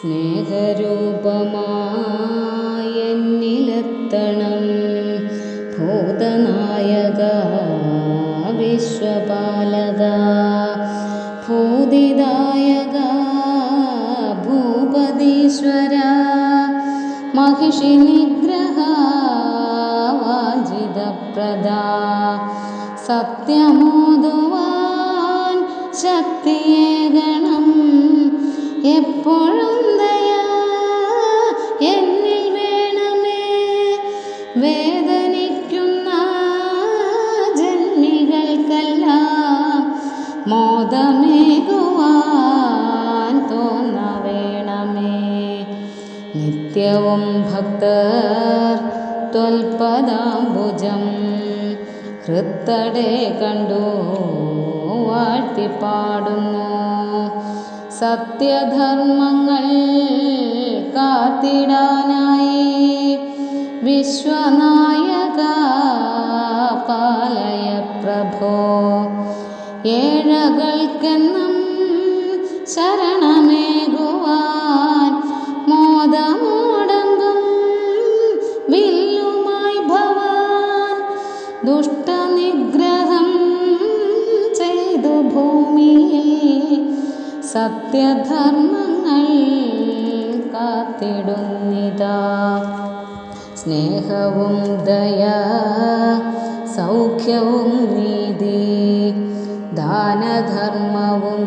സ്നേഹരൂപമായെന്നിലെത്തണം ഭൂതനായക വിശ്വപാലക ഭൂതിദായക ഭൂപതീശ്വര മഹിഷി നിഗ്രഹ വാഞ്ചിതപ്രദ സത്യമോതുവാൻ ശക്തിയേകണം എപ്പോഴും ദയാ. എന്നിൽ വേണമേ വേദനിക്കുന്ന ജന്മികൾക്കല്ല മോദമേകുവാൻ തോന്ന വേണമേ നിത്യവും ഭക്തർ ത്വൽപദാംബുജം ഹൃത്തടെ കണ്ടു വാഴ്ത്തിപ്പാടുന്നു. സത്യധർമ്മങ്ങൾ കാത്തിടാനായി വിശ്വനായക പാലയ പ്രഭോ ഏഴകൾക്കെന്നും ശരണമേകുവാൻ മോദമോടങ്കും വില്ലുമായി ഭവാൻ ദുഷ്ടനിഗ്രഹം ചെയ്തു ഭൂമിയിൽ സത്യധർമ്മങ്ങൾ കാത്തിടുന്നിതാ. സ്നേഹവും ദയ സൗഖ്യവും നീതി ദാനധർമ്മവും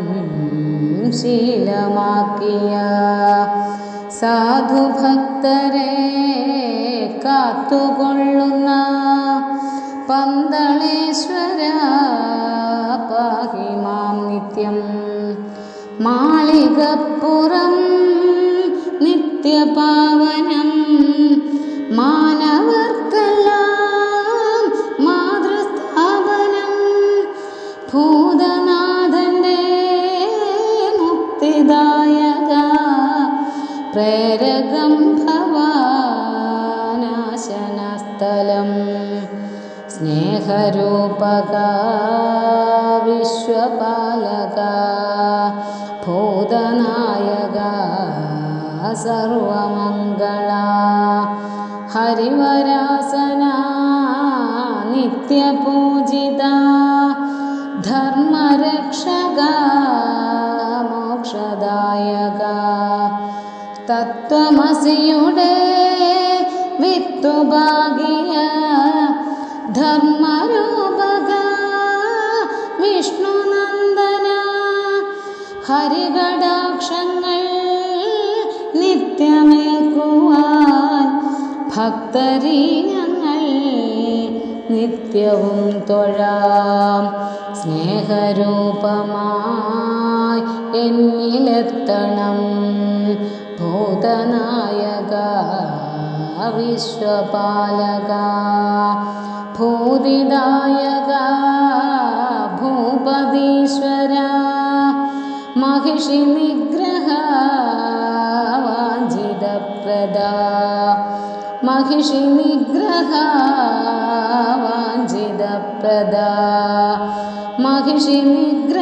ശീലമാക്കിയ സാധുഭക്തരെ കാത്തുകൊള്ളുന്ന പന്തളേശ്വര മാളികപ്പുറം നിത്യപാവനം മാനവർക്കെല്ലാം മാതൃസ്ഥാപനം ഭൂതനാഥന്റെ മുക്തിദായക പ്രേരകം ഭവാനാശനസ്ഥലം സ്നേഹരൂപക വിശ്വപാലക सर्वमङ्गला। हरिवरासना नित्यपूजिता। धर्मरक्षग मोक्षदायका। तत्त्वमसियुडे विभाग्य धर्मरूपग विष्णुनन्दना। हरिगडाक्षङ्गल् നിത്യമേൽക്കുവാൻ ഭക്തരീ ഞങ്ങൾ നിത്യവും തൊഴാം. സ്നേഹരൂപമായി എന്നിലെത്തണം. ഭൂതനായക വിശ്വപാലക ഭൂതിദായക ഭൂപതീശ്വര മഹിഷി നിഗ്രഹ प्रदा। माघी निग्रहजिदप्रदा माघेशीनिग्रहजिदप्रदा